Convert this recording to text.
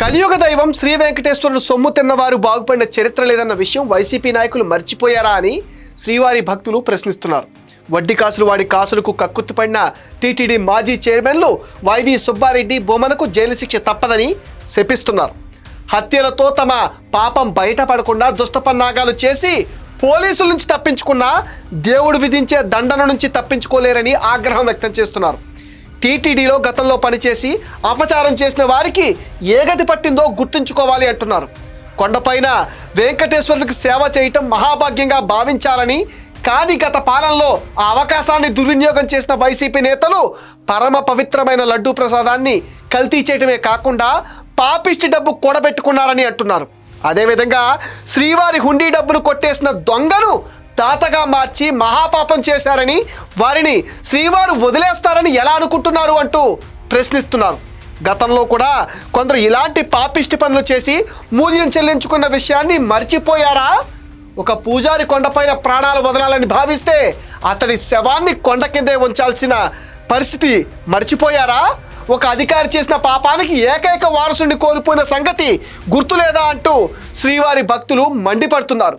కలియుగ దైవం శ్రీ వెంకటేశ్వరుడు సొమ్ము తిన్నవారు బాగుపడిన చరిత్ర లేదన్న విషయం వైసీపీ నాయకులు మర్చిపోయారా అని శ్రీవారి భక్తులు ప్రశ్నిస్తున్నారు. వడ్డీ కాసులు వాడి కాసులకు కక్కుర్తిపడిన టీటీడీ మాజీ చైర్మన్లు వైవి సుబ్బారెడ్డి బొమ్మనకు జైలు శిక్ష తప్పదని శపిస్తున్నారు. హత్యలతో తమ పాపం బయటపడకుండా దుష్టపన్నాగాలు చేసి పోలీసుల నుంచి తప్పించుకున్నా దేవుడు విధించే దండన నుంచి తప్పించుకోలేరని ఆగ్రహం వ్యక్తం చేస్తున్నారు. టీటీడీలో గతంలో పనిచేసి అపచారం చేసిన వారికి ఏ గతి పట్టిందో గుర్తుంచుకోవాలి అంటున్నారు. కొండపైన వెంకటేశ్వరునికి సేవ చేయటం మహాభాగ్యంగా భావించాలని కానీ గత పాలనలో ఆ అవకాశాన్ని దుర్వినియోగం చేసిన వైసీపీ నేతలు పరమ పవిత్రమైన లడ్డూ ప్రసాదాన్ని కల్తీ చేయటమే కాకుండా పాపిష్టి డబ్బు కూడబెట్టుకున్నారని అంటున్నారు. అదేవిధంగా శ్రీవారి హుండీ డబ్బును కొట్టేసిన దొంగను తాతగా మార్చి మహాపాపం చేశారని వారిని శ్రీవారు వదిలేస్తారని ఎలా అనుకుంటున్నారు అంటూ ప్రశ్నిస్తున్నారు. గతంలో కూడా కొందరు ఇలాంటి పాపిష్టి పనులు చేసి మూల్యం చెల్లించుకున్న విషయాన్ని మర్చిపోయారా? ఒక పూజారి కొండపైన ప్రాణాలు వదలాలని భావిస్తే అతడి శవాన్ని కొండ కిందే ఉంచాల్సిన పరిస్థితి మర్చిపోయారా? ఒక అధికారి చేసిన పాపానికి ఏకైక వారసుని కోల్పోయిన సంగతి గుర్తులేదా అంటూ శ్రీవారి భక్తులు మండిపడుతున్నారు.